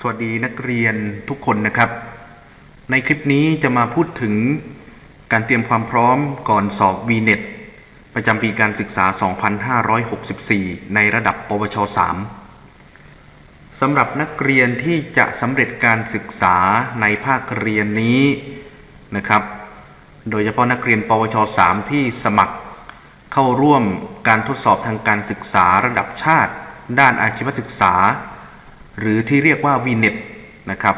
สวัสดีนักเรียนทุกคนนะครับ ในคลิปนี้จะมาพูดถึงการเตรียมความพร้อมก่อนสอบ VNET ประจำปีการศึกษา 2564 ในระดับปวช 3สำหรับนักเรียนที่จะสำเร็จการศึกษาในภาคเรียนนี้นะครับ โดยเฉพาะนักเรียน ปวช 3 ที่สมัครเข้าร่วมการทดสอบทางการศึกษาระดับชาติ ด้านอาชีวศึกษา หรือที่เรียกว่า VNET นะครับ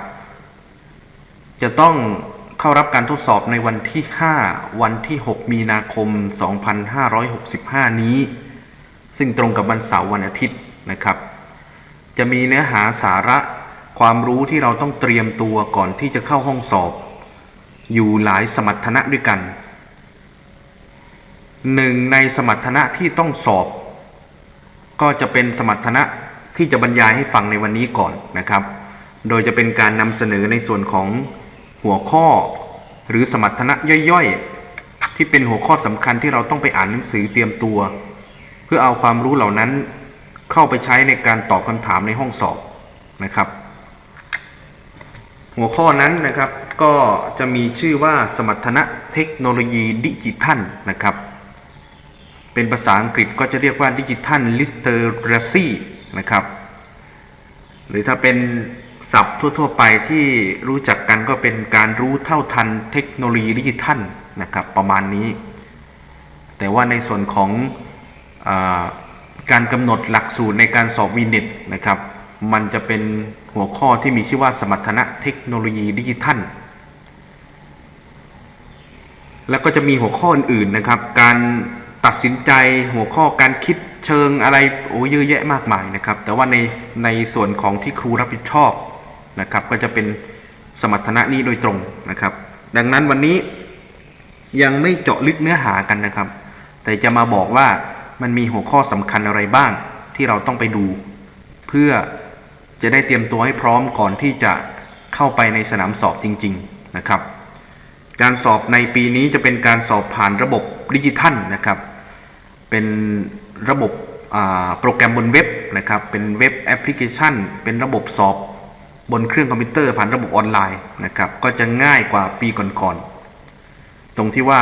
จะต้องเข้ารับการทดสอบในวันที่ 5 วันที่ 6 มีนาคม 2565 นี้ ซึ่งตรงกับวันเสาร์วันอาทิตย์นะครับ จะมีเนื้อหาสาระความรู้ที่เราต้องเตรียมตัวก่อนที่จะเข้าห้องสอบ อยู่หลายสมรรถนะด้วยกันหนึ่งในสมรรถนะที่ต้องสอบ ก็จะเป็นสมรรถนะ ที่จะบรรยายให้ฟังในวันนี้ก่อนนะครับ โดยจะเป็นการนำเสนอในส่วนของหัวข้อ หรือสมรรถนะย่อยๆ ที่เป็นหัวข้อสำคัญที่เราต้องไปอ่านหนังสือเตรียมตัว เพื่อเอาความรู้เหล่านั้นเข้าไปใช้ในการตอบคำถามในห้องสอบนะครับ หัวข้อนั้นนะครับก็จะมีชื่อว่าสมรรถนะเทคโนโลยีดิจิทัลนะครับ เป็นภาษาอังกฤษก็จะเรียกว่าดิจิทัลลิสเตอร์ซี นะครับ หรือถ้าเป็นศัพท์ทั่ว ๆ ไปที่รู้จักกันก็เป็นการรู้เท่าทันเทคโนโลยีดิจิทัลนะครับประมาณนี้ แต่ว่าในส่วนของอาการกำหนดหลักสูตรในการสอบวีเน็ตนะครับ มันจะเป็นหัวข้อที่มีชื่อว่าสมรรถนะเทคโนโลยีดิจิทัล แล้วก็จะมีหัวข้ออื่นๆนะครับ การตัดสินใจหัวข้อการคิด ชิงอะไรโอ้เยอะแยะมากมายนะครับ แต่ว่าในในส่วนของที่ครูรับผิดชอบนะครับ ก็จะเป็นสมรรถนะนี้โดยตรงนะครับ ดังนั้นวันนี้ยังไม่เจาะลึกเนื้อหากันนะครับ แต่จะมาบอกว่ามันมีหัวข้อสำคัญอะไรบ้างที่เราต้องไปดู เพื่อจะได้เตรียมตัวให้พร้อมก่อนที่จะเข้าไปในสนามสอบจริง ๆนะครับ การสอบในปีนี้จะเป็นการสอบผ่านระบบดิจิทัลนะครับ เป็น ระบบโปรแกรมบนเว็บนะครับเป็นเว็บแอปพลิเคชัน เป็นระบบสอบบนเครื่องคอมพิวเตอร์ผ่านระบบออนไลน์นะครับก็จะง่ายกว่าปีก่อนๆตรงที่ว่า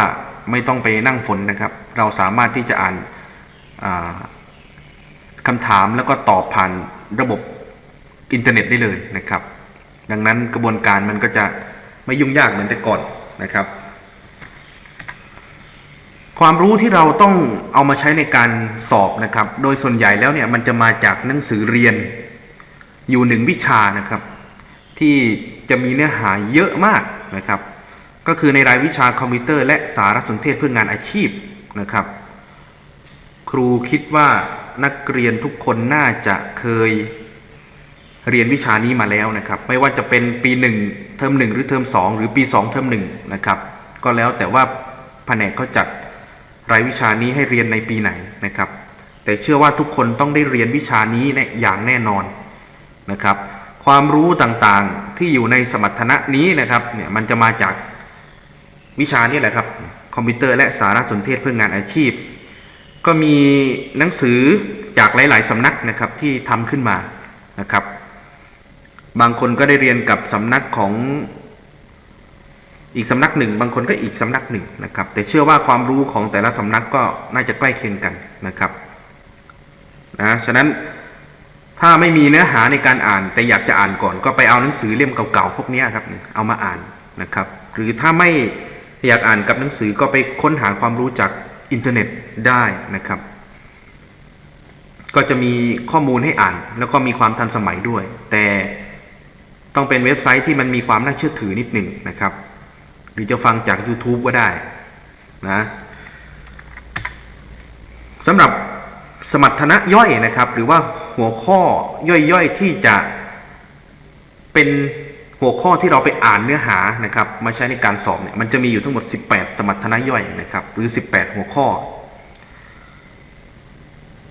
ไม่ต้องไปนั่งฝนนะครับ เราสามารถที่จะอ่านาคำถามแล้วก็ตอบผ่านระบบอินเทอร์เน็ตได้เลยนะครับ ดังนั้นกระบวนการมันก็จะไม่ยุ่งยากเหมือนแต่ก่อนนะครับ ความรู้ที่เราต้องเอามาใช้ในการสอบนะครับ โดยส่วนใหญ่แล้วเนี่ยมันจะมาจากหนังสือเรียนอยู่หนึ่งวิชานะครับ ที่จะมีเนื้อหาเยอะมากนะครับ ก็คือในรายวิชาคอมพิวเตอร์และสารสนเทศเพื่องานอาชีพนะครับ ครูคิดว่านักเรียนทุกคนน่าจะเคยเรียนวิชานี้มาแล้วนะครับ ไม่ว่าจะเป็นปี 1 เทอม1 หรือเทอม2 หรือปี 2 เทอม1นะครับ ก็แล้วแต่ว่าแผนกเขาจัด รายวิชานี้ให้เรียนในปีไหนนะครับ แต่เชื่อว่าทุกคนต้องได้เรียนวิชานี้แน่อย่างแน่นอนนะครับ ความรู้ต่างๆที่อยู่ในสมรรถนะนี้นะครับเนี่ยมันจะมาจากวิชานี้แหละครับคอมพิวเตอร์และสารสนเทศเพื่องานอาชีพ ก็มีหนังสือจากหลาย ๆสำนักนะครับที่ทำขึ้นมานะครับ บางคนก็ได้เรียนกับสำนักของ อีกสำนักหนึ่ง บางคนก็อีกสำนักหนึ่งนะครับ แต่เชื่อว่าความรู้ของแต่ละสำนักก็น่าจะใกล้เคียงกันนะครับนะฉะนั้นถ้าไม่มีเนื้อหาในการอ่าน แต่อยากจะอ่านก่อน ก็ไปเอาหนังสือเล่มเก่าๆพวกนี้ครับเอามาอ่านนะครับ หรือถ้าไม่อยากอ่านกับหนังสือก็ไปค้นหาความรู้จากอินเทอร์เน็ตได้นะครับ ก็จะมีข้อมูลให้อ่าน แล้วก็มีความทันสมัยด้วย แต่ต้องเป็นเว็บไซต์ที่มันมีความน่าเชื่อถือนิดหนึ่งนะครับ รือจะฟังจาก YouTube ก็ได้นะสำหรับสมรรถนะย่อยนะครับ หรือว่าหัวข้อย่อยๆที่จะเป็นหัวข้อที่เราไปอ่านเนื้อหานะครับมาใช้ในการสอบเนี่ยมันจะมีอยู่ทั้งหมด 18 สมรรถนะย่อยนะครับ หรือ 18 หัวข้อ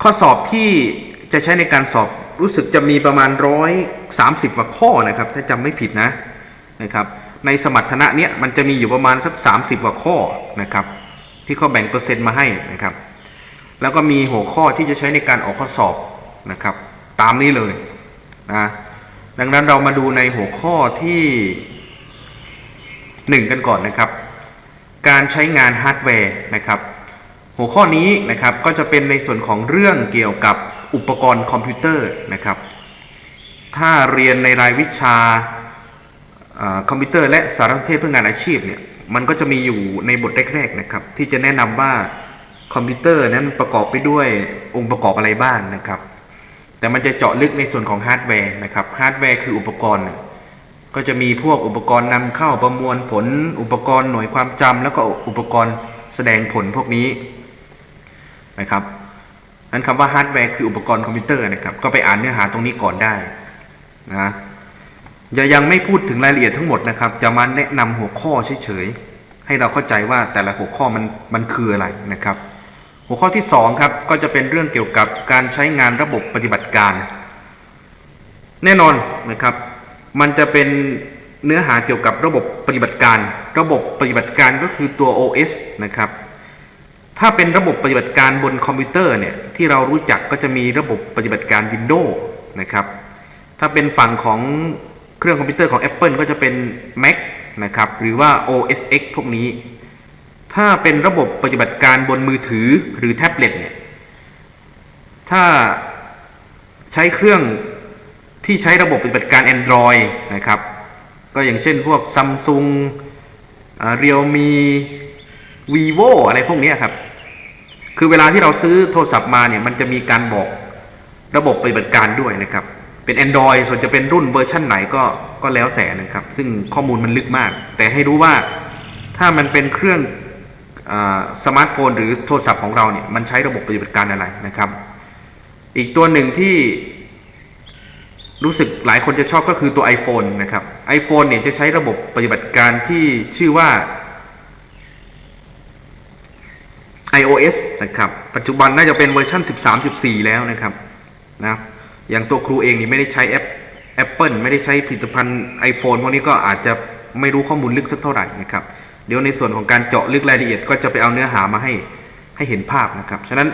ข้อสอบที่จะใช้ในการสอบรู้สึกจะมีประมาณร้อยสามสิบกว่าข้อนะครับ ถ้าจำไม่ผิดนะนะครับ ในสมรรถนะเนี้ยมันจะมีอยู่ประมาณสัก 30กว่าข้อนะครับ ที่เขาแบ่งเปอร์เซ็นต์มาให้นะครับ แล้วก็มีหัวข้อที่จะใช้ในการออกข้อสอบนะครับ ตามนี้เลยนะดังนั้นเรามาดูในหัวข้อที่หนึ่งกันก่อนนะครับ การใช้งานฮาร์ดแวร์นะครับ หัวข้อนี้นะครับก็จะเป็นในส่วนของเรื่องเกี่ยวกับอุปกรณ์คอมพิวเตอร์นะครับ ถ้าเรียนในรายวิชา คอมพิวเตอร์และสารสนเทศเพื่องานอาชีพเนี่ยมันก็จะมีอยู่ในบทแรกๆนะครับ ที่จะแนะนำว่าคอมพิวเตอร์นั้นประกอบไปด้วยองค์ประกอบอะไรบ้างนะครับ แต่มันจะเจาะลึกในส่วนของฮาร์ดแวร์นะครับฮาร์ดแวร์คืออุปกรณ์ ก็จะมีพวกอุปกรณ์นำเข้าประมวลผล อุปกรณ์หน่วยความจำแล้วก็อุปกรณ์แสดงผลพวกนี้นะครับนั้นคำว่าฮาร์ดแวร์คืออุปกรณ์คอมพิวเตอร์นะครับก็ไปอ่านเนื้อหาตรงนี้ก่อนได้นะ อย่ายังไม่พูดถึงรายละเอียดทั้งหมดนะครับ จะมาแนะนำหัวข้อเฉยๆ ให้เราเข้าใจว่าแต่ละหัวข้อมันมันคืออะไรนะครับ หัวข้อที่2ครับก็จะเป็นเรื่องเกี่ยวกับการใช้งานระบบปฏิบัติการ แน่นอนนะครับ มันจะเป็นเนื้อหาเกี่ยวกับระบบปฏิบัติการ ระบบปฏิบัติการก็คือตัว OS นะครับถ้าเป็นระบบปฏิบัติการบนคอมพิวเตอร์เนี่ยที่เรารู้จักก็จะมีระบบปฏิบัติการ Windows นะครับ ถ้าเป็นฝั่งของ เครื่องคอมพิวเตอร์ของ Apple ก็จะเป็น Mac นะครับ หรือว่า OS X พวกนี้ ถ้าเป็นระบบปฏิบัติการบนมือถือหรือแท็บเล็ตเนี่ย ถ้าใช้เครื่องที่ใช้ระบบปฏิบัติการ Android นะครับ ก็อย่างเช่นพวก Samsung Realme Vivo อะไรพวกนี้ครับ คือเวลาที่เราซื้อโทรศัพท์มาเนี่ย มันจะมีการบอกระบบปฏิบัติการด้วยนะครับ เป็น Android ส่วนจะเป็นรุ่นเวอร์ชั่นไหนก็ก็แล้วแต่นะครับ ซึ่งข้อมูลมันลึกมาก แต่ให้รู้ว่าถ้ามันเป็นเครื่องอสมาร์ทโฟน หรือโทรศัพท์ของเราเนี่ยมันใช้ระบบปฏิบัติการอะไรนะครับ อีกตัวหนึ่งที่รู้สึกหลายคนจะชอบก็คือตัว iPhone นะครับ iPhone เนี่ยจะใช้ระบบปฏิบัติการที่ชื่อว่า iOS นะครับ ปัจจุบันน่าจะเป็นเวอร์ชัน13 14 แล้วนะครับนะ อย่างตัวครูเองนี่ไม่ได้ใช้แอป Apple ไม่ได้ใช้ผลิตภัณฑ์ iPhone พวกนี้ก็อาจจะไม่รู้ข้อมูลลึกสักเท่าไหร่นะครับ เดี๋ยวในส่วนของการเจาะลึกรายละเอียดก็จะไปเอาเนื้อหามาให้ให้เห็นภาพนะครับ ฉะนั้น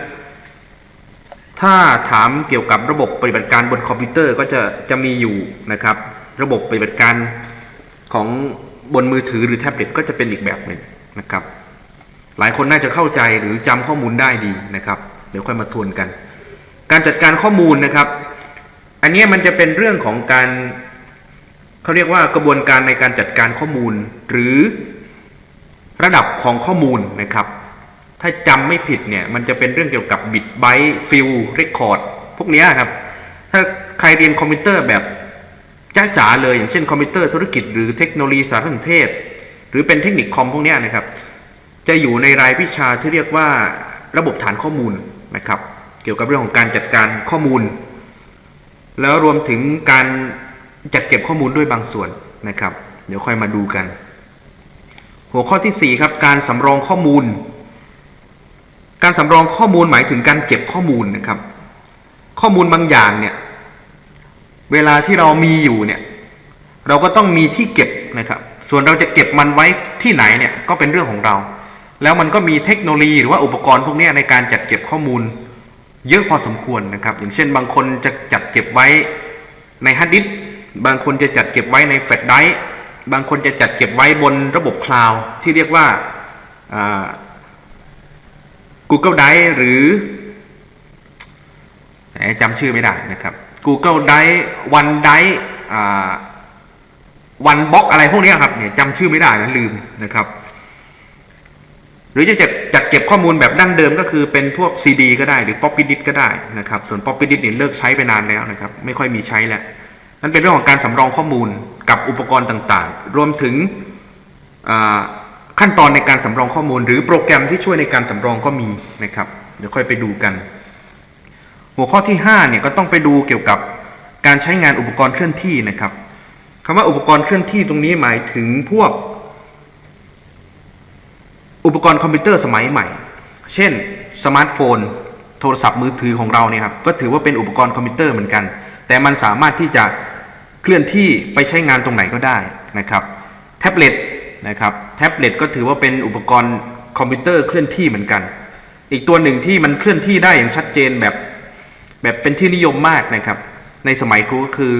ถ้าถามเกี่ยวกับระบบปฏิบัติการบนคอมพิวเตอร์ก็จะจะมีอยู่นะครับ ระบบปฏิบัติการของบนมือถือหรือแท็บเล็ตก็จะเป็นอีกแบบหนึ่งนะครับ หลายคนน่าจะเข้าใจหรือจำข้อมูลได้ดีนะครับ เดี๋ยวค่อยมาทวนกัน การจัดการข้อมูลนะครับ อันนี้มันจะเป็นเรื่องของการเขาเรียกว่ากระบวนการในการจัดการข้อมูล หรือระดับของข้อมูลนะครับ ถ้าจำไม่ผิดเนี่ยมันจะเป็นเรื่องเกี่ยวกับบิตไบต์ฟิลเรคคอร์ดพวกเนี้ยครับ ถ้าใครเรียนคอมพิวเตอร์แบบจ้าๆเลยอย่างเช่นคอมพิวเตอร์ธุรกิจหรือเทคโนโลยีสารสนเทศ หรือเป็นเทคนิคคอมพวกเนี้ยนะครับ จะอยู่ในรายวิชาที่เรียกว่าระบบฐานข้อมูลนะครับ เกี่ยวกับเรื่องของการจัดการข้อมูล แล้วรวมถึงการจัดเก็บข้อมูลด้วยบางส่วนนะครับ เดี๋ยวค่อยมาดูกัน หัวข้อที่ 4 ครับ การสำรองข้อมูล การสำรองข้อมูลหมายถึงการเก็บข้อมูลนะครับ ข้อมูลบางอย่างเนี่ยเวลาที่เรามีอยู่เนี่ยเราก็ต้องมีที่เก็บนะครับ ส่วนเราจะเก็บมันไว้ที่ไหนเนี่ยก็เป็นเรื่องของเรา แล้วมันก็มีเทคโนโลยีหรือว่าอุปกรณ์พวกนี้ในการจัดเก็บข้อมูล เยอะพอสมควรนะครับ อย่างเช่นบางคนจะจัดเก็บไว้ในฮาร์ดดิสบางคนจะจัดเก็บไว้ในแฟลชไดร์บางคนจะจัดเก็บไว้บนระบบคลาวด์ที่เรียกว่าา Google Drive หรือจำชื่อไม่ได้นะครับ Google Drive OneDrive OneBox อะไรพวกนี้ครับเนี่ยจำชื่อไม่ได้นะลืมนะครับ หรือจะจัดเก็บข้อมูลแบบดั้งเดิมก็คือเป็นพวก CD ก็ได้หรือ Poppy Disk ก็ได้นะครับ ส่วน Poppy Disk เนี่ยเลิกใช้ไปนานแล้วนะครับ ไม่ค่อยมีใช้แล้วนั่นเป็นเรื่องของการสำรองข้อมูลกับอุปกรณ์ต่างๆ รวมถึงขั้นตอนในการสำรองข้อมูล หรือโปรแกรมที่ช่วยในการสำรองก็มีนะครับ เดี๋ยวค่อยไปดูกัน หัวข้อที่5เนี่ยก็ต้องไปดูเกี่ยวกับการใช้งานอุปกรณ์เคลื่อนที่นะครับคำว่าอุปกรณ์เคลื่อนที่ตรงนี้หมายถึงพวก อุปกรณ์คอมพิวเตอร์สมัยใหม่ เช่นสมาร์ทโฟน โทรศัพท์มือถือของเราเนี่ยครับก็ถือว่าเป็นอุปกรณ์คอมพิวเตอร์เหมือนกัน แต่มันสามารถที่จะเคลื่อนที่ไปใช้งานตรงไหนก็ได้นะครับแท็บเล็ตนะครับแท็บเล็ตก็ถือว่าเป็นอุปกรณ์คอมพิวเตอร์เคลื่อนที่เหมือนกัน อีกตัวหนึ่งที่มันเคลื่อนที่ได้อย่างชัดเจนแบบแบบเป็นที่นิยมมากนะครับ ในสมัยครูก็คือ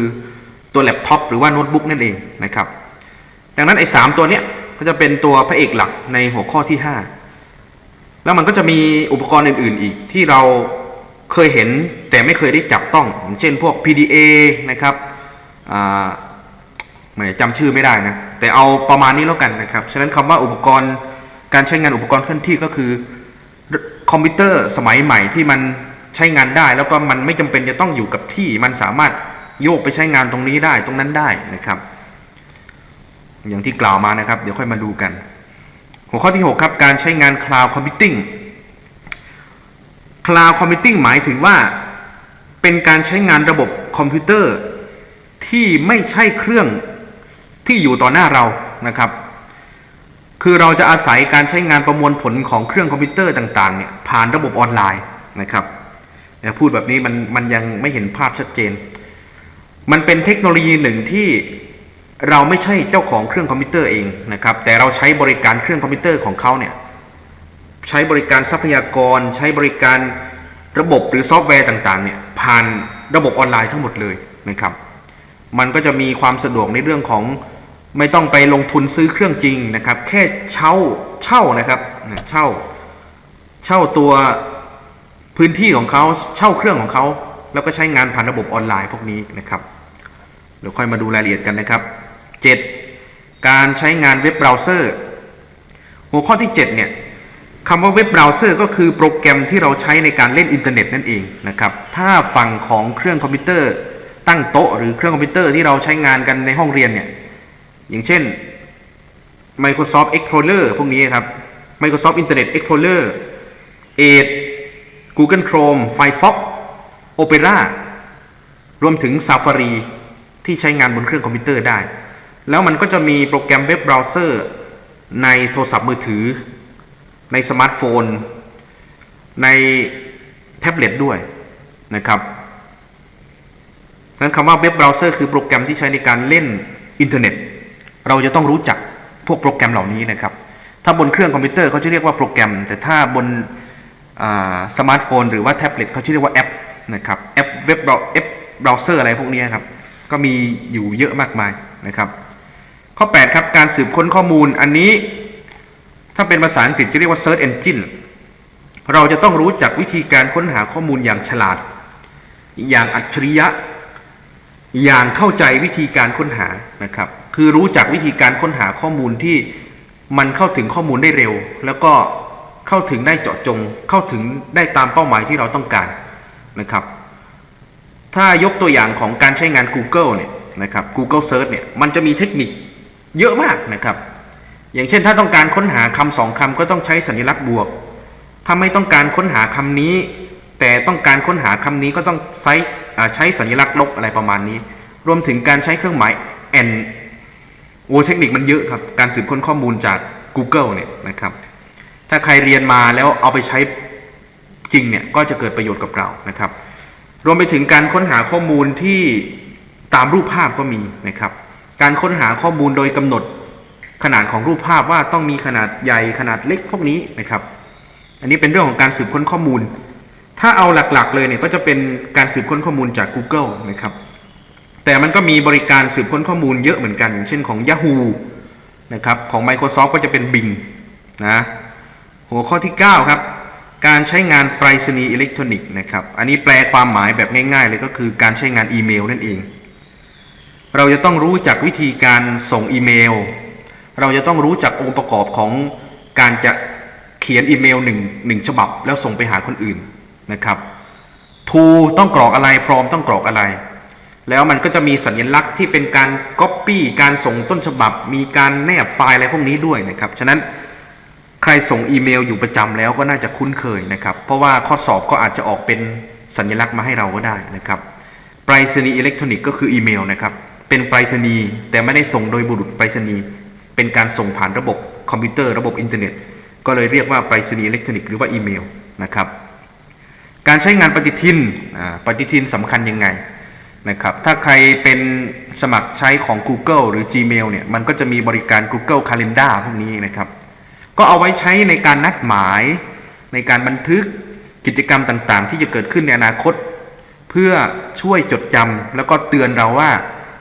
ตัวแล็ปท็อปหรือว่าโน้ตบุ๊กนั่นเองนะครับ ดังนั้นไอ้สามตัวเนี้ย ก็จะเป็นตัวพระเอกหลักในหัวข้อที่ 5 แล้วมันก็จะมีอุปกรณ์อื่น ๆ อีกที่เราเคยเห็นแต่ไม่เคยได้จับต้อง เช่นพวก PDA นะครับไม่จำชื่อไม่ได้นะ แต่เอาประมาณนี้แล้วกันนะครับ ฉะนั้นคำว่าอุปกรณ์การใช้งานอุปกรณ์เคลื่อนที่ก็คือคอมพิวเตอร์สมัยใหม่ที่มันใช้งานได้ แล้วก็มันไม่จำเป็นจะต้องอยู่กับที่มันสามารถโยกไปใช้งานตรงนี้ได้ตรงนั้นได้นะครับ อย่างที่กล่าวมานะครับ เดี๋ยวค่อยมาดูกัน หัวข้อที่ 6 ครับ การใช้งาน Cloud Computing Cloud Computing หมายถึงว่า เป็นการใช้งานระบบคอมพิวเตอร์ ที่ไม่ใช่เครื่องที่อยู่ต่อหน้าเรานะครับ คือเราจะอาศัยการใช้งานประมวลผลของเครื่องคอมพิวเตอร์ต่างๆเนี่ยผ่านระบบออนไลน์นะครับพูดแบบนี้มันมันยังไม่เห็นภาพชัดเจน มันเป็นเทคโนโลยีหนึ่งที่ เราไม่ใช่เจ้าของเครื่องคอมพิวเตอร์เองนะครับ แต่เราใช้บริการเครื่องคอมพิวเตอร์ของเขาเนี่ยใช้บริการทรัพยากร ใช้บริการระบบหรือซอฟต์แวร์ต่างๆเนี่ยผ่านระบบออนไลน์ทั้งหมดเลยนะครับ มันก็จะมีความสะดวกในเรื่องของไม่ต้องไปลงทุนซื้อเครื่องจริงนะครับ แค่เช่าเช่านะครับเช่าเช่าตัวพื้นที่ของเขาเช่าเครื่องของเขา แล้วก็ใช้งานผ่านระบบออนไลน์พวกนี้นะครับเดี๋ยวค่อยมาดูรายละเอียดกันนะครับ 7. การใช้งานเว็บเบราว์เซอร์ หัวข้อที่ 7 เนี่ยคำว่าเว็บเบราว์เซอร์ก็คือโปรแกรมที่เราใช้ในการเล่นอินเทอร์เน็ตนั่นเองนะครับ ถ้าฝั่งของเครื่องคอมพิวเตอร์ ตั้งโต๊ะหรือเครื่องคอมพิวเตอร์ที่เราใช้งานกันในห้องเรียนเนี่ย อย่างเช่น Microsoft Explorer พวกนี้ครับ Microsoft Internet Explorer Edge Google Chrome Firefox Opera รวมถึง Safari ที่ใช้งานบนเครื่องคอมพิวเตอร์ได้ แล้วมันก็จะมีโปรแกรมเว็บเบราว์เซอร์ในโทรศัพท์มือถือ ในสมาร์ทโฟน ในแท็บเล็ตด้วยนะครับนั้นคำว่าเว็บเบราว์เซอร์คือโปรแกรมที่ใช้ในการเล่นอินเทอร์เน็ต เราจะต้องรู้จักพวกโปรแกรมเหล่านี้นะครับ ถ้าบนเครื่องคอมพิวเตอร์เขาจะเรียกว่าโปรแกรม แต่ถ้าบนสมาร์ทโฟน หรือว่าแท็บเล็ตเขาจะเรียกว่าแอปนะครับแอปเว็บเบราว์แอปเบราว์เซอร์อะไรพวกนี้ครับ ก็มีอยู่เยอะมากมายนะครับ ข้อ 8 ครับ การสืบค้นข้อมูลอันนี้ ถ้าเป็นภาษาอังกฤษจะเรียกว่า Search Engine เราจะต้องรู้จักวิธีการค้นหาข้อมูลอย่างฉลาด อย่างอัจฉริยะ อย่างเข้าใจวิธีการค้นหานะครับ คือรู้จักวิธีการค้นหาข้อมูลที่มันเข้าถึงข้อมูลได้เร็ว แล้วก็เข้าถึงได้เจาะจง เข้าถึงได้ตามเป้าหมายที่เราต้องการนะครับ ถ้ายกตัวอย่างของการใช้งาน Google เนี่ยนะครับ Google Search เนี่ยมันจะมีเทคนิค เยอะมากนะครับ อย่างเช่นถ้าต้องการค้นหาคำสองคำก็ต้องใช้สัญลักษณ์บวก ถ้าไม่ต้องการค้นหาคำนี้ แต่ต้องการค้นหาคำนี้ก็ต้องใช้ใช้สัญลักษณ์ลบอะไรประมาณนี้ รวมถึงการใช้เครื่องหมาย n โอ้เทคนิคมันเยอะครับ การสืบค้นข้อมูลจาก Google เนี่ยนะครับ ถ้าใครเรียนมาแล้วเอาไปใช้จริงเนี่ยก็จะเกิดประโยชน์กับเรานะครับ รวมไปถึงการค้นหาข้อมูลที่ตามรูปภาพก็มีนะครับ การค้นหาข้อมูลโดยกำหนดขนาดของรูปภาพว่าต้องมีขนาดใหญ่ขนาดเล็กพวกนี้นะครับ อันนี้เป็นเรื่องของการสืบค้นข้อมูล ถ้าเอาหลักๆ เลยเนี่ยก็จะเป็นการสืบค้นข้อมูลจาก Google นะครับ แต่มันก็มีบริการสืบค้นข้อมูลเยอะเหมือนกัน อย่างเช่นของ Yahoo นะครับของ Microsoft ก็จะเป็น Bing นะหัวข้อที่ 9 ครับ การใช้งานไปรษณีย์อิเล็กทรอนิกส์นะครับ อันนี้แปลความหมายแบบง่ายๆเลยก็คือการใช้งานอีเมลนั่นเอง เราจะต้องรู้จักวิธีการส่งอีเมล เราจะต้องรู้จักองค์ประกอบของการจะเขียนอีเมลหนึ่งหนึ่งฉบับ แล้วส่งไปหาคนอื่นนะครับ to ต้องกรอกอะไร from ต้องกรอกอะไร แล้วมันก็จะมีสัญลักษณ์ที่เป็นการ copy การส่งต้นฉบับ มีการแนบไฟล์อะไรพวกนี้ด้วยนะครับ ฉะนั้นใครส่งอีเมลอยู่ประจำแล้วก็น่าจะคุ้นเคยนะครับ เพราะว่าข้อสอบก็อาจจะออกเป็นสัญลักษณ์มาให้เราก็ได้นะครับไปรษณีย์อิเล็กทรอนิกส์ก็คืออีเมลนะครับ เป็นไปรษณีย์แต่ไม่ได้ส่งโดยบุรุษไปรษณีย์เป็นการส่งผ่านระบบคอมพิวเตอร์ระบบอินเทอร์เน็ต ก็เลยเรียกว่าไปรษณีย์อิเล็กทรอนิกส์หรือว่าอีเมลนะครับการใช้งานปฏิทินปฏิทินสำคัญยังไงนะครับถ้าใครเป็นสมัครใช้ของ Google หรือ Gmail เนี่ยมันก็จะมีบริการ Google Calendar พวกนี้นะครับ ก็เอาไว้ใช้ในการนัดหมาย ในการบันทึกกิจกรรมต่างๆ ที่จะเกิดขึ้นในอนาคต เพื่อช่วยจดจำแล้วก็เตือนเราว่า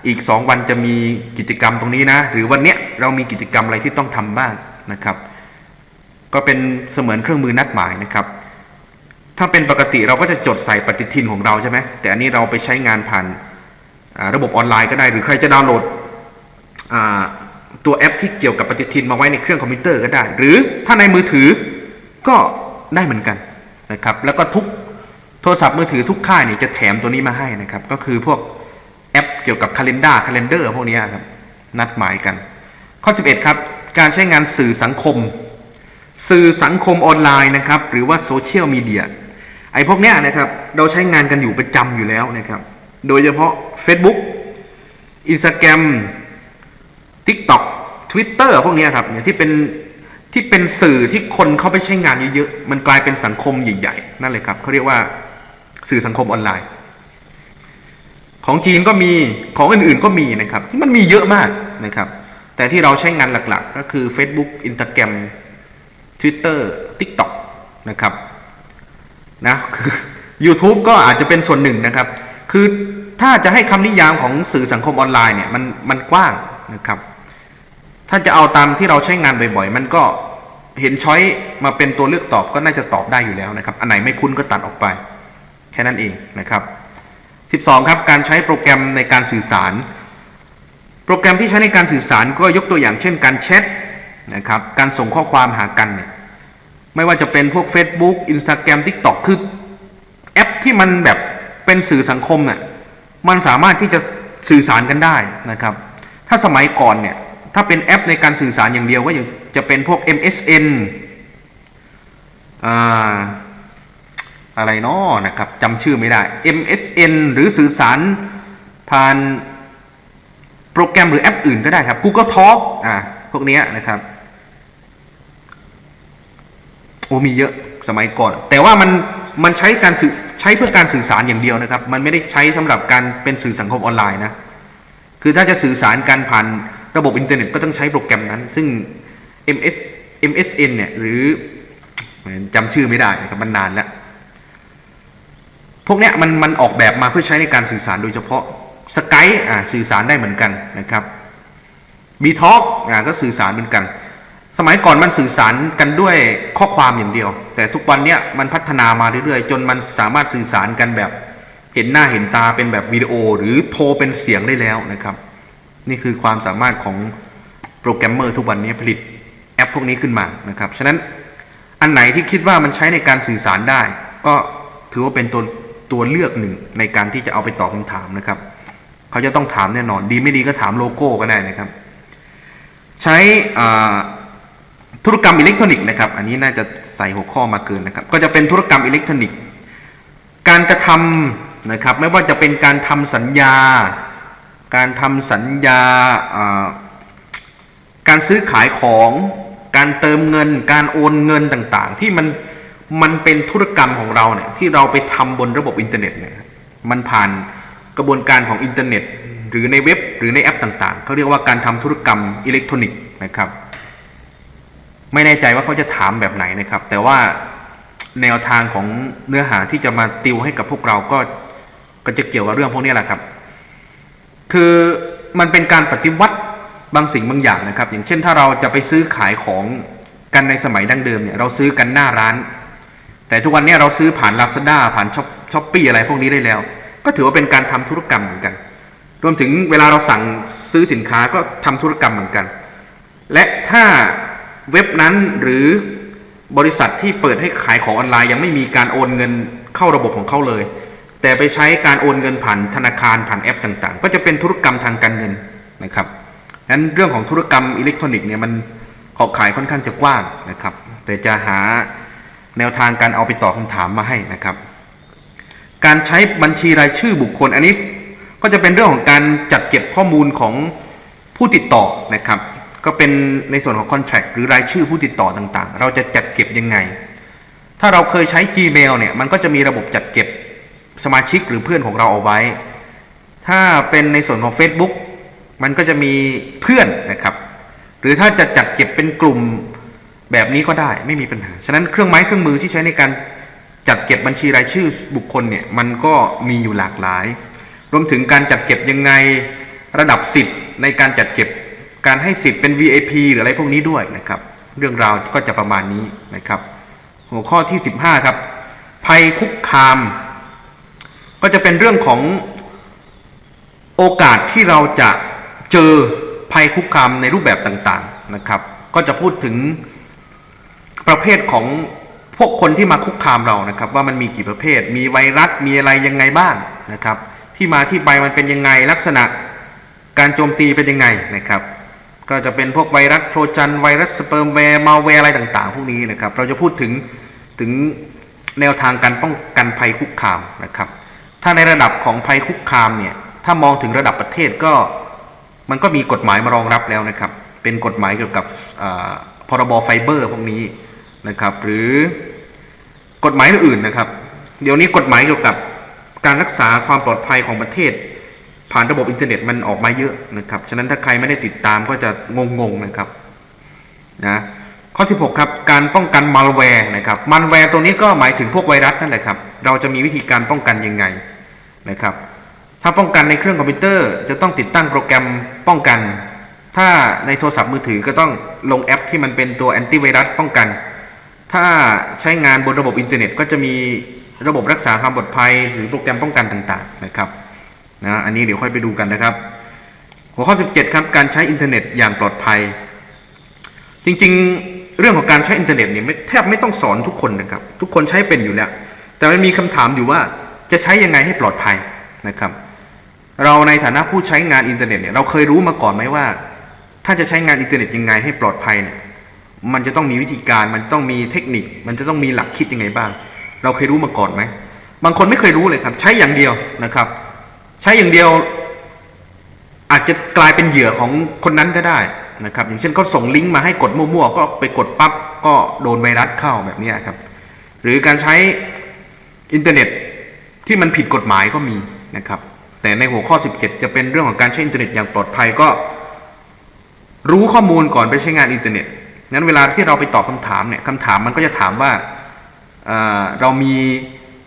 อีก 2 วันจะมีกิจกรรมตรงนี้นะ หรือวันเนี้ยเรามีกิจกรรมอะไรที่ต้องทำบ้างนะครับ ก็เป็นเสมือนเครื่องมือนัดหมายนะครับ ถ้าเป็นปกติเราก็จะจดใส่ปฏิทินของเราใช่ไหมแต่อันนี้เราไปใช้งานผ่านระบบออนไลน์ก็ได้ หรือใครจะดาวน์โหลดตัวแอปที่เกี่ยวกับปฏิทินมาไว้ในเครื่องคอมพิวเตอร์ก็ได้ หรือถ้าในมือถือก็ได้เหมือนกันนะครับ แล้วก็ทุกโทรศัพท์มือถือทุกค่ายเนี่ยจะแถมตัวนี้มาให้นะครับ ก็คือพวก เกี่ยวกับคาล endar คาล endar พวกนี้ครับนัดหมายกัน ข้อ 11 ครับ การใช้งานสื่อสังคม สื่อสังคมออนไลน์นะครับ หรือว่าโซเชียลมีเดียไอ้พวกเนี้ยนะครับเราใช้งานกันอยู่ประจำอยู่แล้วนะครับ โดยเฉพาะ Facebook Instagram TikTok Twitter พวกนี้ครับเนี่ยที่เป็นที่เป็นสื่อที่คนเข้าไปใช้งานเยอะๆ มันกลายเป็นสังคมใหญ่ ๆ นั่นเลยครับเขาเรียกว่าสื่อสังคมออนไลน์ ของจีนก็มีของอื่นๆก็มีนะครับที่มันมีเยอะมากนะครับ แต่ที่เราใช้งานหลักๆ ก็คือ Facebook Instagram Twitter TikTok นะครับนะคือ YouTube ก็อาจจะเป็นส่วนหนึ่งนะครับ คือถ้าจะให้คำนิยามของสื่อสังคมออนไลน์เนี่ยมันมันกว้างนะครับ ถ้าจะเอาตามที่เราใช้งานบ่อยๆ มันก็เห็นช้อยมาเป็นตัวเลือกตอบก็น่าจะตอบได้อยู่แล้วนะครับ อันไหนไม่คุ้นก็ตัดออกไป แค่นั้นเองนะครับ 12 ครับ การใช้โปรแกรมในการสื่อสาร โปรแกรมที่ใช้ในการสื่อสารก็ยกตัวอย่างเช่นการแชทนะครับการส่งข้อความหากันเนี่ยไม่ว่าจะเป็นพวก Facebook Instagram TikTok คือแอปที่มันแบบเป็นสื่อสังคมเนี่ยมันสามารถที่จะสื่อสารกันได้นะครับ ถ้าสมัยก่อนเนี่ยถ้าเป็นแอปในการสื่อสารอย่างเดียวก็จะเป็นพวก MSN อ่า อะไรเนาะนะครับจำชื่อไม่ได้ MSN หรือสื่อสารผ่านโปรแกรมหรือแอปอื่นก็ได้ครับ Google Talk อ่าพวกนี้นะครับโอ้มีเยอะสมัยก่อน แต่ว่ามันมันใช้การสื่อใช้เพื่อการสื่อสารอย่างเดียวนะครับ มันไม่ได้ใช้สำหรับการเป็นสื่อสังคมออนไลน์นะคือถ้าจะสื่อสารกันผ่านระบบอินเทอร์เน็ตก็ต้องใช้โปรแกรมนั้น ซึ่ง MS MSN เนี่ยหรือจำชื่อไม่ได้นะครับมันนานแล้ว พวกเนี้ยมันมันออกแบบมาเพื่อใช้ในการสื่อสารโดยเฉพาะสกายอ่าสื่อสารได้เหมือนกันนะครับบีท็อกอ่าก็สื่อสารเหมือนกัน สมัยก่อนมันสื่อสารกันด้วยข้อความอย่างเดียว แต่ทุกวันเนี้ยมันพัฒนามาเรื่อยๆ จนมันสามารถสื่อสารกันแบบเห็นหน้าเห็นตาเป็นแบบวิดีโอ หรือโทรเป็นเสียงได้แล้วนะครับ นี่คือความสามารถของโปรแกรมเมอร์ทุกวันนี้ผลิตแอปพวกนี้ขึ้นมานะครับฉะนั้นอันไหนที่คิดว่ามันใช้ในการสื่อสารได้ ก็ถือว่าเป็นตัว ตัวเลือกหนึ่งในการที่จะเอาไปตอบคำถามนะครับ เขาจะต้องถามแน่นอน ดีไม่ดีก็ถามโลโก้ก็ได้นะครับ ใช้ธุรกรรมอิเล็กทรอนิกส์นะครับ อันนี้น่าจะใส่หัวข้อมาเกินนะครับ ก็จะเป็นธุรกรรมอิเล็กทรอนิกส์ การกระทำนะครับ ไม่ว่าจะเป็นการทำสัญญา การทำสัญญา การซื้อขายของ การเติมเงิน การโอนเงินต่างๆ ที่มัน มันเป็นธุรกรรมของเราเนี่ยที่เราไปทำบนระบบอินเทอร์เน็ตเนี่ยมันผ่านกระบวนการของอินเทอร์เน็ต หรือในเว็บหรือในแอปต่างๆเขาเรียกว่าการทำธุรกรรมอิเล็กทรอนิกส์นะครับ ไม่แน่ใจว่าเขาจะถามแบบไหนนะครับ แต่ว่าแนวทางของเนื้อหาที่จะมาติวให้กับพวกเราก็ก็จะเกี่ยวกับเรื่องพวกนี้แหละครับ คือมันเป็นการปฏิวัติบางสิ่งบางอย่างนะครับ อย่างเช่นถ้าเราจะไปซื้อขายของกันในสมัยดั้งเดิมเนี่ยเราซื้อกันหน้าร้าน แต่ทุกวันนี้เราซื้อผ่าน Lazada ผ่านช้อปช้อปปี้อะไรพวกนี้ได้แล้ว ก็ถือว่าเป็นการทำธุรกรรมเหมือนกัน รวมถึงเวลาเราสั่งซื้อสินค้าก็ทำธุรกรรมเหมือนกัน และถ้าเว็บนั้นหรือบริษัทที่เปิดให้ขายของออนไลน์ยังไม่มีการโอนเงินเข้าระบบของเขาเลย แต่ไปใช้การโอนเงินผ่านธนาคารผ่านแอปต่างๆ ก็จะเป็นธุรกรรมทางการเงินนะครับนั้นเรื่องของธุรกรรมอิเล็กทรอนิกส์เนี่ยมันขอบขายค่อนข้างจะกว้างนะครับ แต่จะหา แนวทางการเอาไปตอบคำถามมาให้นะครับ การใช้บัญชีรายชื่อบุคคลอันนี้ก็จะเป็นเรื่องของการจัดเก็บข้อมูลของผู้ติดต่อนะครับ ก็เป็นในส่วนของ contract หรือรายชื่อผู้ติดต่อต่างๆ เราจะจัดเก็บยังไง ถ้าเราเคยใช้ Gmail เนี่ยมันก็จะมีระบบจัดเก็บสมาชิกหรือเพื่อนของเราเอาไว้ ถ้าเป็นในส่วนของ Facebook มันก็จะมีเพื่อนนะครับ หรือถ้าจะจัดเก็บเป็นกลุ่ม แบบนี้ก็ได้ไม่มีปัญหา ฉะนั้นเครื่องไม้เครื่องมือที่ใช้ในการจัดเก็บบัญชีรายชื่อบุคคลเนี่ยมันก็มีอยู่หลากหลาย รวมถึงการจัดเก็บยังไงระดับสิทธิ์ในการจัดเก็บการให้สิทธิ์เป็น VIP หรืออะไรพวกนี้ด้วยนะครับ เรื่องราวก็จะประมาณนี้นะครับ หัวข้อที่ 15 ครับ ภัยคุกคาม ก็จะเป็นเรื่องของโอกาสที่เราจะเจอภัยคุกคามในรูปแบบต่างๆนะครับ ก็จะพูดถึง ประเภทของพวกคนที่มาคุกคามเรานะครับ ว่ามันมีกี่ประเภท มีไวรัสมีอะไรยังไงบ้างนะครับ ที่มาที่ไปมันเป็นยังไงลักษณะการโจมตีเป็นยังไงนะครับ ก็จะเป็นพวกไวรัสโทรจันไวรัสสเปิร์มแวร์มาแวร์อะไรต่าง ๆ พวกนี้นะครับ เราจะพูดถึงถึงแนวทางการป้องกันภัยคุกคามนะครับ ถ้าในระดับของภัยคุกคามเนี่ยถ้ามองถึงระดับประเทศก็มันก็มีกฎหมายมารองรับแล้วนะครับ เป็นกฎหมายเกี่ยวกับอ่าพรบไฟเบอร์พวกนี้ นะครับ หรือกฎหมายอื่นนะครับ เดี๋ยวนี้กฎหมายเกี่ยวกับการรักษาความปลอดภัยของประเทศ ผ่านระบบอินเทอร์เน็ตมันออกมาเยอะนะครับ ฉะนั้นถ้าใครไม่ได้ติดตามก็จะงงๆนะครับนะข้อ 16 ครับ การป้องกันมัลแวร์นะครับมัลแวร์ตรงนี้ก็หมายถึงพวกไวรัสนั่นแหละครับ เราจะมีวิธีการป้องกันยังไงนะครับ ถ้าป้องกันในเครื่องคอมพิวเตอร์จะต้องติดตั้งโปรแกรมป้องกัน ถ้าในโทรศัพท์มือถือก็ต้องลงแอปที่มันเป็นตัวแอนตี้ไวรัสป้องกัน ถ้าใช้งานบนระบบอินเทอร์เน็ต ก็จะมีระบบรักษาความปลอดภัย หรือโปรแกรมป้องกันต่างๆนะครับนะอันนี้เดี๋ยวค่อยไปดูกันนะครับ หัวข้อ 17 ครับ การใช้อินเทอร์เน็ตอย่างปลอดภัย จริงๆ เรื่องของการใช้อินเทอร์เน็ตเนี่ยแทบไม่ต้องสอนทุกคนนะครับ ทุกคนใช้เป็นอยู่แล้ว แต่มันมีคำถามอยู่ว่าจะใช้ยังไงให้ปลอดภัยนะครับ เราในฐานะผู้ใช้งานอินเทอร์เน็ตเนี่ยเราเคยรู้มาก่อนไหมว่า ถ้าจะใช้งานอินเทอร์เน็ตยังไงให้ปลอดภัยเนี่ย มันจะต้องมีวิธีการมันต้องมีเทคนิค มันจะต้องมีหลักคิดยังไงบ้าง เราเคยรู้มาก่อนไหมบางคนไม่เคยรู้เลยครับ ใช้อย่างเดียวนะครับ ใช้อย่างเดียว อาจจะกลายเป็นเหยื่อของคนนั้นก็ได้นะครับ อย่างเช่นเขาส่งลิงก์มาให้กดมั่วๆก็ไปกดปั๊บก็โดนไวรัสเข้าแบบนี้ครับ หรือการใช้อินเทอร์เน็ตที่มันผิดกฎหมายก็มีนะครับ แต่ในหัวข้อ 17 จะเป็นเรื่องของการใช้อินเทอร์เน็ตอย่างปลอดภัยก็ รู้ข้อมูลก่อนไปใช้งานอินเทอร์เน็ต งั้นเวลาที่เราไปตอบคำถามเนี่ยคำถามมันก็จะถามว่าเเรามี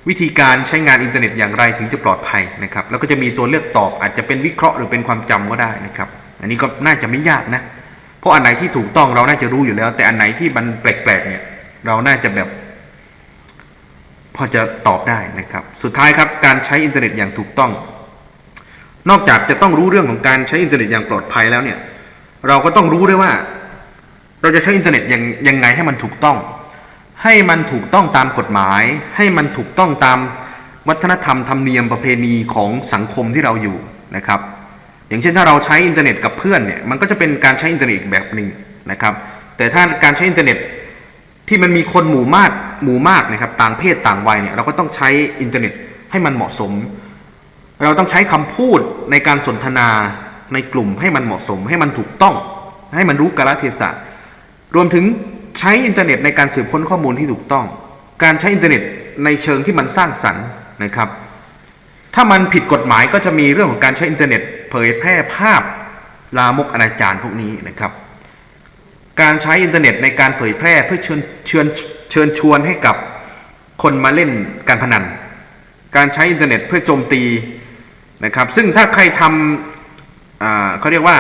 วิธีการใช้งานอินเทอร์เน็ตอย่างไรถึงจะปลอดภัยนะครับ แล้วก็จะมีตัวเลือกตอบอาจจะเป็นวิเคราะห์หรือเป็นความจำก็ได้นะครับ อันนี้ก็น่าจะไม่ยากนะ เพราะอันไหนที่ถูกต้องเราน่าจะรู้อยู่แล้ว แต่อันไหนที่มันแปลกๆเนี่ยเราน่าจะแบบพอจะตอบได้นะครับ สุดท้ายครับการใช้อินเทอร์เน็ตอย่างถูกต้อง นอกจากจะต้องรู้เรื่องของการใช้อินเทอร์เน็ตอย่างปลอดภัยแล้วเนี่ยเราก็ต้องรู้ด้วยว่า เราจะใช้อินเทอร์เน็ตยังยังไงให้มันถูกต้อง ให้มันถูกต้องตามกฎหมาย ให้มันถูกต้องตามวัฒนธรรมธรรมเนียมประเพณีของสังคมที่เราอยู่นะครับ อย่างเช่นถ้าเราใช้อินเทอร์เน็ตกับเพื่อนเนี่ยมันก็จะเป็นการใช้อินเทอร์เน็ตแบบหนึ่งนะครับ แต่ถ้าการใช้อินเทอร์เน็ตที่มันมีคนหมู่มากหมู่มากนะครับต่างเพศต่างวัยเนี่ยเราก็ต้องใช้อินเทอร์เน็ตให้มันเหมาะสม เราต้องใช้คำพูดในการสนทนาในกลุ่มให้มันเหมาะสม ให้มันถูกต้อง ให้มันรู้กาลเทศะ รวมถึงใช้อินเทอร์เน็ตในการสืบค้นข้อมูลที่ถูกต้อง การใช้อินเทอร์เน็ตในเชิงที่มันสร้างสรรค์นะครับ ถ้ามันผิดกฎหมายก็จะมีเรื่องของการใช้อินเทอร์เน็ต เผยแพร่ภาพลามกอนาจารพวกนี้นะครับ การใช้อินเทอร์เน็ตในการเผยแพร่เพื่อเชิญเชิญเชิญชวนให้กับคนมาเล่นการพนัน การใช้อินเทอร์เน็ตเพื่อโจมตีนะครับ ซึ่งถ้าใครทำเขาเรียกว่า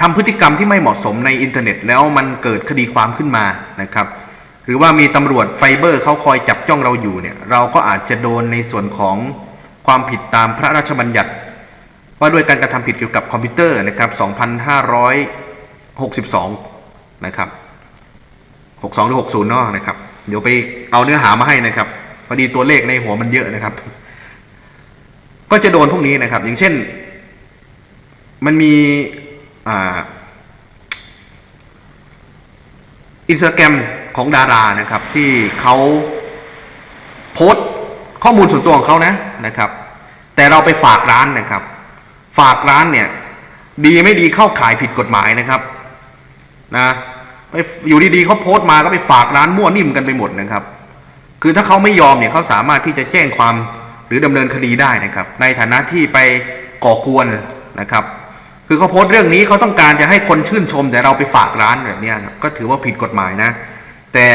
ทำพฤติกรรมที่ไม่เหมาะสมในอินเทอร์เน็ตแล้วมันเกิดคดีความขึ้นมานะครับ หรือว่ามีตำรวจไฟเบอร์เขาคอยจับจ้องเราอยู่เนี่ยเราก็อาจจะโดนในส่วนของความผิดตามพระราชบัญญัติ ว่าด้วยการกระทำผิดเกี่ยวกับคอมพิวเตอร์นะครับ 2562 นะครับ 62 หรือ 60เนาะนะครับ เดี๋ยวไปเอาเนื้อหามาให้นะครับพอดีตัวเลขในหัวมันเยอะนะครับ ก็จะโดนพวกนี้นะครับ อย่างเช่น มันมี อินสตาแกรมของดารานะครับ ที่เขาโพสข้อมูลส่วนตัวของเขานะนะครับ แต่เราไปฝากร้านนะครับ ฝากร้านเนี่ยดีไม่ดีเข้าขายผิดกฎหมายนะครับนะไปอยู่ดีๆเขาโพสต์มาก็ไปฝากร้านมั่วนิ่มกันไปหมดนะครับ คือถ้าเขาไม่ยอมเนี่ยเขาสามารถที่จะแจ้งความหรือดำเนินคดีได้นะครับ ในฐานะที่ไปก่อกวนนะครับ คือเขาโพสต์เรื่องนี้เขาต้องการจะให้คนชื่นชม แต่เราไปฝากร้านแบบนี้ครับก็ถือว่าผิดกฎหมายนะ แต่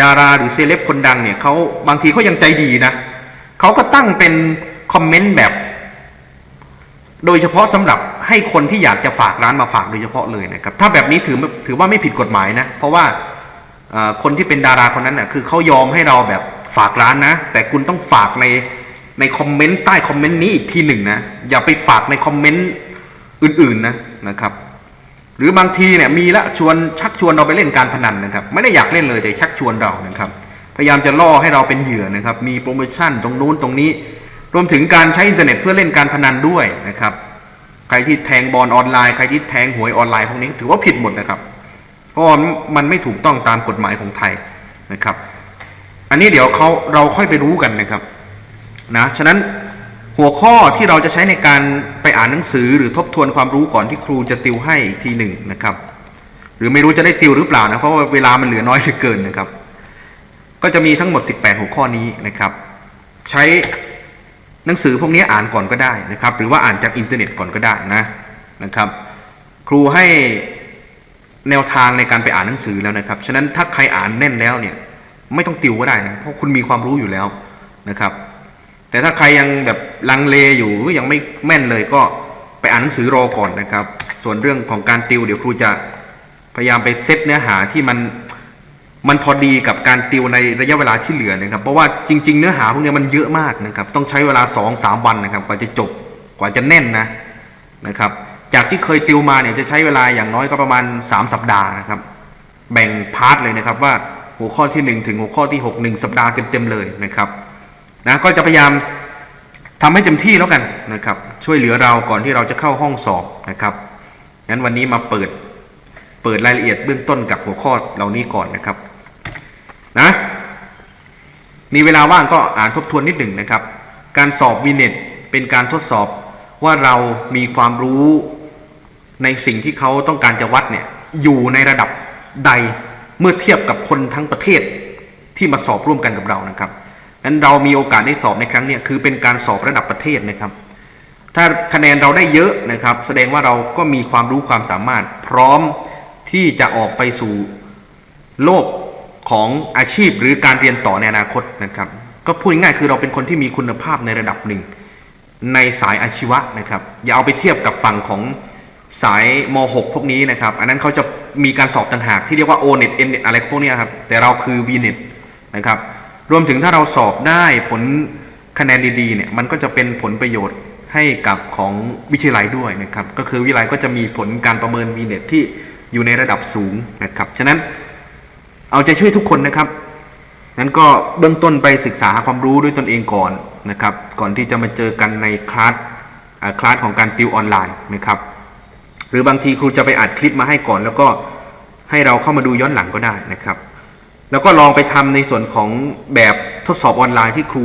ดาราหรือเซเลบคนดังเนี่ยเขาบางทีเขายังใจดีนะเขาก็ตั้งเป็นคอมเมนต์แบบ โดยเฉพาะสำหรับให้คนที่อยากจะฝากร้านมาฝากโดยเฉพาะเลยนะครับ ถ้าแบบนี้ถือถือว่าไม่ผิดกฎหมายนะ เพราะว่าคนที่เป็นดาราคนนั้นน่ะคือเขายอมให้เราแบบฝากร้านนะ แต่คุณต้องฝากในในคอมเมนต์ใต้คอมเมนต์นี้อีกทีหนึ่งนะ อย่าไปฝากในคอมเมนต์ อื่นๆนะนะครับ หรือบางทีเนี่ยมีละชวนชักชวนเราไปเล่นการพนันนะครับ ไม่ได้อยากเล่นเลยแต่ชักชวนเรานะครับ พยายามจะล่อให้เราเป็นเหยื่อนะครับ มีโปรโมชั่นตรงนู้นตรงนี้ รวมถึงการใช้อินเทอร์เน็ตเพื่อเล่นการพนันด้วยนะครับ ใครที่แทงบอลออนไลน์ใครที่แทงหวยออนไลน์พวกนี้ถือว่าผิดหมดนะครับเพราะมันไม่ถูกต้องตามกฎหมายของไทยนะครับ อันนี้เดี๋ยวเขาเราค่อยไปรู้กันนะครับนะฉะนั้น หัวข้อที่เราจะใช้ในการไปอ่านหนังสือหรือทบทวนความรู้ก่อนที่ครูจะติวให้อีกทีหนึ่งนะครับ หรือไม่รู้จะได้ติวหรือเปล่านะเพราะว่าเวลามันเหลือน้อยเหลือเกินนะครับ ก็จะมีทั้งหมด 18 หัวข้อนี้นะครับ ใช้หนังสือพวกนี้อ่านก่อนก็ได้นะครับ หรือว่าอ่านจากอินเทอร์เน็ตก่อนก็ได้นะนะครับ ครูให้แนวทางในการไปอ่านหนังสือแล้วนะครับฉะนั้นถ้าใครอ่านแน่นแล้วเนี่ยไม่ต้องติวก็ได้นะเพราะคุณมีความรู้อยู่แล้วนะครับ แต่ถ้าใครยังแบบลังเลอยู่ยังไม่แม่นเลยก็ไปอ่านหนังสือรอก่อนนะครับ ส่วนเรื่องของการติว เดี๋ยวครูจะพยายามไปเซตเนื้อหาที่มันมันพอดีกับการติวในระยะเวลาที่เหลือนะครับ เพราะว่าจริง ๆ เนื้อหาพวกนี้มันเยอะมากนะครับ ต้องใช้เวลา2อสามวันนะครับ กว่าจะจบกว่าจะแน่นนะนะครับ จากที่เคยติวมาเนี่ยจะใช้เวลาอย่างน้อยก็ประมาณ 3 สัปดาห์นะครับ แบ่งพาร์ทเลยนะครับว่าหัวข้อที่ 1 ถึงหัวข้อที่ 6 1 สัปดาห์เต็มๆเลยนะครับ นะก็จะพยายามทำให้เต็มที่แล้วกันนะครับ ช่วยเหลือเราก่อนที่เราจะเข้าห้องสอบนะครับงั้นวันนี้มาเปิดเปิดรายละเอียดเบื้องต้นกับหัวข้อเหล่านี้ก่อนนะครับนะมีเวลาว่างก็อ่านทบทวนนิดหนึ่งนะครับ การสอบวีเน็ตเป็นการทดสอบว่าเรามีความรู้ในสิ่งที่เขาต้องการจะวัดเนี่ยอยู่ในระดับใดเมื่อเทียบกับคนทั้งประเทศที่มาสอบร่วมกันกับเรานะครับ นั้นเรามีโอกาสได้สอบในครั้งนี้คือเป็นการสอบระดับประเทศนะครับ ถ้าคะแนนเราได้เยอะนะครับ แสดงว่าเราก็มีความรู้ความสามารถ พร้อมที่จะออกไปสู่โลกของอาชีพหรือการเรียนต่อในอนาคตนะครับ ก็พูดง่ายๆคือเราเป็นคนที่มีคุณภาพในระดับหนึ่ง ในสายอาชีวะนะครับ อย่าเอาไปเทียบกับฝั่งของสายม .6 พวกนี้นะครับ อันนั้นเขาจะมีการสอบต่างหากที่เรียกว่า O-NET N-NET อะไรพวกนี้ครับ แต่เราคือ V-NET นะครับ รวมถึงถ้าเราสอบได้ผลคะแนนดีๆเนี่ยมันก็จะเป็นผลประโยชน์ให้กับของวิทยาลัยด้วยนะครับ ก็คือวิทยาลัยก็จะมีผลการประเมิน V-NET ที่อยู่ในระดับสูงนะครับ ฉะนั้นเอาใจช่วยทุกคนนะครับนั้นก็เบื้องต้นไปศึกษาหาความรู้ด้วยตนเองก่อนนะครับ ก่อนที่จะมาเจอกันในคลาสคลาสของการติวออนไลน์นะครับหรือบางทีครูจะไปอัดคลิปมาให้ก่อน แล้วก็ให้เราเข้ามาดูย้อนหลังก็ได้นะครับ แล้วก็ลองไปทำในส่วนของแบบทดสอบออนไลน์ที่ครู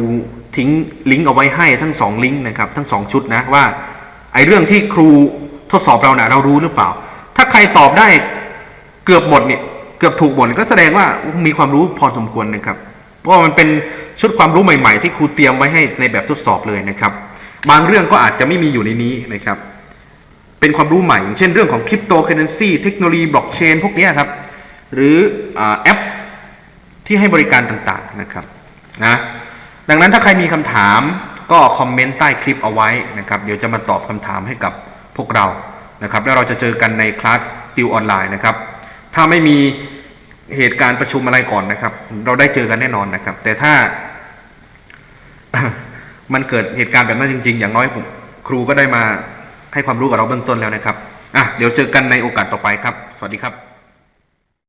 ทิ้งลิงก์เอาไว้ให้ทั้งสองลิงก์นะครับทั้งสองชุดนะว่าไอ้เรื่องที่ครูทดสอบเรานะ่ะเรารู้หรือเปล่า ถ้าใครตอบได้เกือบหมดเนี่ยเกือบถูกหมดก็แสดงว่ามีความรู้พอสมควรนะครับ เพราะมันเป็นชุดความรู้ใหม่ๆ ที่ครูเตรียมไว้ให้ในแบบทดสอบเลยนะครับ บางเรื่องก็อาจจะไม่มีอยู่ในนี้นะครับ เป็นความรู้ใหม่ เช่นเรื่องของคริปโตเคอเรนซีเทคโนโลยีบล็อกเชนพวกนี้ครับหรืออแอป ที่ให้บริการต่างๆนะครับนะดังนั้นถ้าใครมีคำถามก็คอมเมนต์ใต้คลิปเอาไว้นะครับ เดี๋ยวจะมาตอบคำถามให้กับพวกเรานะครับ แล้วเราจะเจอกันในคลาสติวออนไลน์นะครับ ถ้าไม่มีเหตุการณ์ประชุมอะไรก่อนนะครับ เราได้เจอกันแน่นอนนะครับ แต่ถ้ามันเกิดเหตุการณ์แบบนั้นจริง ๆ อย่างน้อยผมครูก็ได้มาให้ความรู้กับเราเบื้องต้นแล้วนะครับอะเดี๋ยวเจอกันในโอกาสต่อไปครับ สวัสดีครับ